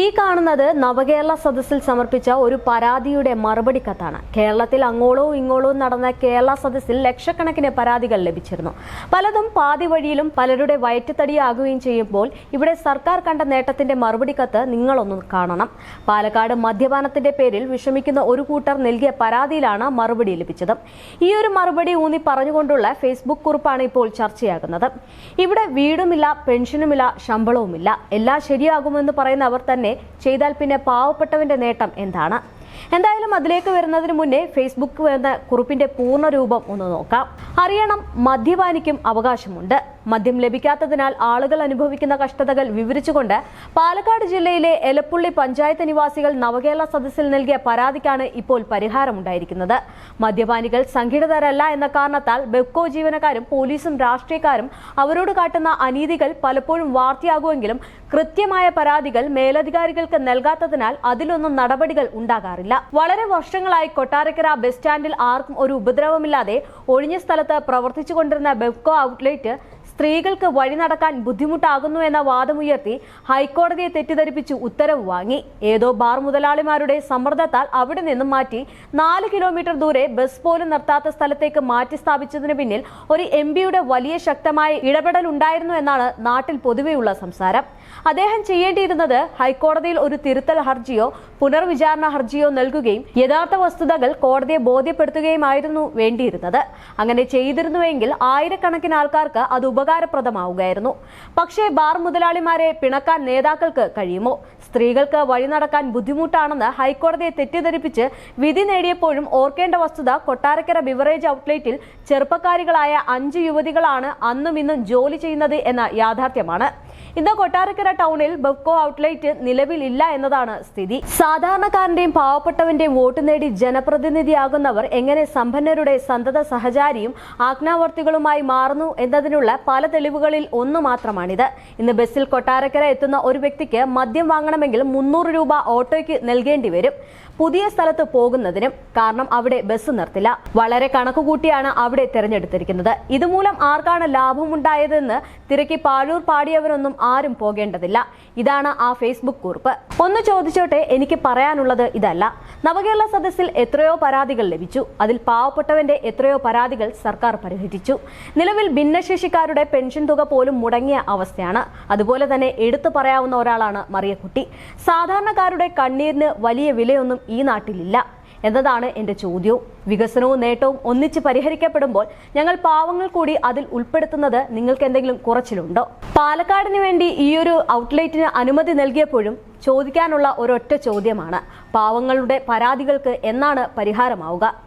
ഈ കാണുന്നത് നവകേരള സദസ്സിൽ സമർപ്പിച്ച ഒരു പരാതിയുടെ മറുപടി കത്താണ് കേരളത്തിൽ അങ്ങോളവും ഇങ്ങോളവും നടന്ന കേരള സദസ്സിൽ ലക്ഷക്കണക്കിന് പരാതികൾ ലഭിച്ചിരുന്നു. പലതും പാതി വഴിയിലും പലരുടെ വയറ്റുതടിയാകുകയും ചെയ്യുമ്പോൾ ഇവിടെ സർക്കാർ കണ്ട നേട്ടത്തിന്റെ മറുപടി കത്ത് നിങ്ങളൊന്ന് കാണണം. പാലക്കാട് മദ്യപാനത്തിന്റെ പേരിൽ വിഷമിക്കുന്ന ഒരു കൂട്ടർ നൽകിയ പരാതിയിലാണ് മറുപടി ലഭിച്ചത്. ഈ ഒരു മറുപടി ഊന്നി പറഞ്ഞുകൊണ്ടുള്ള ഫേസ്ബുക്ക് കുറിപ്പാണ് ഇപ്പോൾ ചർച്ചയാകുന്നത്. ഇവിടെ വീടുമില്ല പെൻഷനുമില്ല ശമ്പളവുമില്ല. എല്ലാം ശരിയാകുമെന്ന് പറയുന്ന അവർ തന്നെ ചെയ്താൽ പിന്നെ പാവപ്പെട്ടവന്റെ നേട്ടം എന്താണ്? എന്തായാലും അതിലേക്ക് വരുന്നതിന് മുന്നേ ഫേസ്ബുക്ക് എന്ന കുറിപ്പിന്റെ പൂർണ രൂപം ഒന്ന് നോക്കാം. അറിയണം മദ്യപാനിക്കും അവകാശമുണ്ട്. മദ്യം ലഭിക്കാത്തതിനാൽ ആളുകൾ അനുഭവിക്കുന്ന കഷ്ടതകൾ വിവരിച്ചുകൊണ്ട് പാലക്കാട് ജില്ലയിലെ എലപ്പുള്ളി പഞ്ചായത്ത് നിവാസികൾ നവകേരള സദസ്സിൽ നൽകിയ പരാതിക്കാണ് ഇപ്പോൾ പരിഹാരമുണ്ടായിരിക്കുന്നത്. മദ്യപാനികൾ സംഘടിതരല്ല എന്ന കാരണത്താൽ ബെക്കോ ജീവനക്കാരും പോലീസും രാഷ്ട്രീയക്കാരും അവരോട് കാട്ടുന്ന അനീതികൾ പലപ്പോഴും വാർത്തയാകുമെങ്കിലും കൃത്യമായ പരാതികൾ മേലധികാരികൾക്ക് നൽകാത്തതിനാൽ അതിലൊന്നും നടപടികൾ ഉണ്ടാകാറില്ല. വളരെ വർഷങ്ങളായി കൊട്ടാരക്കര ബസ് സ്റ്റാൻഡിൽ ആർക്കും ഒരു ഉപദ്രവമില്ലാതെ ഒഴിഞ്ഞ സ്ഥലത്ത് പ്രവർത്തിച്ചുകൊണ്ടിരുന്ന ബെവ്കോ ഔട്ട്ലെറ്റ് സ്ത്രീകൾക്ക് വഴി നടക്കാൻ ബുദ്ധിമുട്ടാകുന്നു എന്ന വാദമുയർത്തി ഹൈക്കോടതിയെ തെറ്റിദ്ധരിപ്പിച്ച് ഉത്തരവ് വാങ്ങി. ഏതോ ബാർ മുതലാളിമാരുടെ സമ്മർദ്ദത്താൽ അവിടെ നിന്നും മാറ്റി നാല് കിലോമീറ്റർ ദൂരെ ബസ് പോലും നിർത്താത്ത സ്ഥലത്തേക്ക് മാറ്റി സ്ഥാപിച്ചതിന് പിന്നിൽ ഒരു എം വലിയ ശക്തമായ ഇടപെടൽ ഉണ്ടായിരുന്നു എന്നാണ് നാട്ടിൽ പൊതുവെയുള്ള സംസാരം. അദ്ദേഹം ചെയ്യേണ്ടിയിരുന്നത് ഹൈക്കോടതിയിൽ ഒരു തിരുത്തൽ ഹർജിയോ പുനർവിചാരണ ഹർജിയോ നൽകുകയും യഥാർത്ഥ വസ്തുതകൾ കോടതിയെ ബോധ്യപ്പെടുത്തുകയുമായിരുന്നു വേണ്ടിയിരുന്നത്. അങ്ങനെ ചെയ്തിരുന്നുവെങ്കിൽ ആയിരക്കണക്കിന് ആൾക്കാർക്ക് അത് ഉപകാരപ്രദമാവുകയായിരുന്നു. പക്ഷേ ബാർ മുതലാളിമാരെ പിണക്കാൻ നേതാക്കൾക്ക് കഴിയുമോ? സ്ത്രീകൾക്ക് വഴി നടക്കാൻ ബുദ്ധിമുട്ടാണെന്ന് ഹൈക്കോടതിയെ തെറ്റിദ്ധരിപ്പിച്ച് വിധി നേടിയപ്പോഴും ഓർക്കേണ്ട വസ്തുത കൊട്ടാരക്കര ബിവറേജ് ഔട്ട്ലെറ്റിൽ ചെറുപ്പക്കാരികളായ അഞ്ച് യുവതികളാണ് അന്നും ഇന്നും ജോലി ചെയ്യുന്നത് എന്ന യാഥാർത്ഥ്യമാണ്. ഇന്ന് കൊട്ടാരക്കര ടൗണിൽ ബെവ്കോ ഔട്ട്ലെറ്റ് നിലവിലില്ല എന്നതാണ് സ്ഥിതി. സാധാരണക്കാരന്റെയും പാവപ്പെട്ടവന്റെയും വോട്ട് നേടി ജനപ്രതിനിധിയാകുന്നവർ എങ്ങനെ സമ്പന്നരുടെ സന്തത സഹചാരിയും ആജ്ഞാവർത്തികളുമായി മാറുന്നു എന്നതിനുള്ള പല തെളിവുകളിൽ ഒന്ന് മാത്രമാണിത്. ഇന്ന് ബസ്സിൽ കൊട്ടാരക്കര എത്തുന്ന ഒരു വ്യക്തിക്ക് മദ്യം വാങ്ങണമെങ്കിൽ മുന്നൂറ് രൂപ ഓട്ടോയ്ക്ക് നൽകേണ്ടി വരും. പുതിയ സ്ഥലത്ത് പോകുന്നതിനും കാരണം അവിടെ ബസ് നിർത്തില്ല. വളരെ കണക്കുകൂട്ടിയാണ് അവിടെ തിരഞ്ഞെടുത്തിരിക്കുന്നത്. ഇതുമൂലം ആർക്കാണ് ലാഭമുണ്ടായതെന്ന് തിരക്കി പാഴൂർ പാടിയവരൊന്നും ആരും പോകേണ്ടതില്ല. ഇതാണ് ആ ഫേസ്ബുക്ക് കുറിപ്പ്. ഒന്ന് ചോദിച്ചോട്ടെ എനിക്ക് പറയാനുള്ളത് ഇതല്ല. നവകേരള സദസ്സിൽ എത്രയോ പരാതികൾ ലഭിച്ചു. അതിൽ പാവപ്പെട്ടവന്റെ എത്രയോ പരാതികൾ സർക്കാർ പരിഹരിച്ചു. നിലവിൽ ഭിന്നശേഷിക്കാരുടെ പെൻഷൻ തുക പോലും മുടങ്ങിയ അവസ്ഥയാണ്. അതുപോലെ തന്നെ എടുത്തു പറയാവുന്ന ഒരാളാണ് മറിയക്കുട്ടി. സാധാരണക്കാരുടെ കണ്ണീരിന് വലിയ വിലയൊന്നും ഈ നാട്ടിലില്ല. എന്നതാണ് എന്റെ ചോദ്യവും. വികസനവും നേട്ടവും ഒന്നിച്ച് പരിഹരിക്കപ്പെടുമ്പോൾ ഞങ്ങൾ പാവങ്ങൾ കൂടി അതിൽ ഉൾപ്പെടുത്തുന്നത് നിങ്ങൾക്ക് എന്തെങ്കിലും കുറച്ചിലുണ്ടോ? പാലക്കാടിന് വേണ്ടി ഈയൊരു ഔട്ട്ലെറ്റിന് അനുമതി നൽകിയപ്പോഴും ചോദിക്കാനുള്ള ഒരൊറ്റ ചോദ്യമാണ് പാവങ്ങളുടെ പരാതികൾക്ക് എന്നാണ് പരിഹാരമാവുക?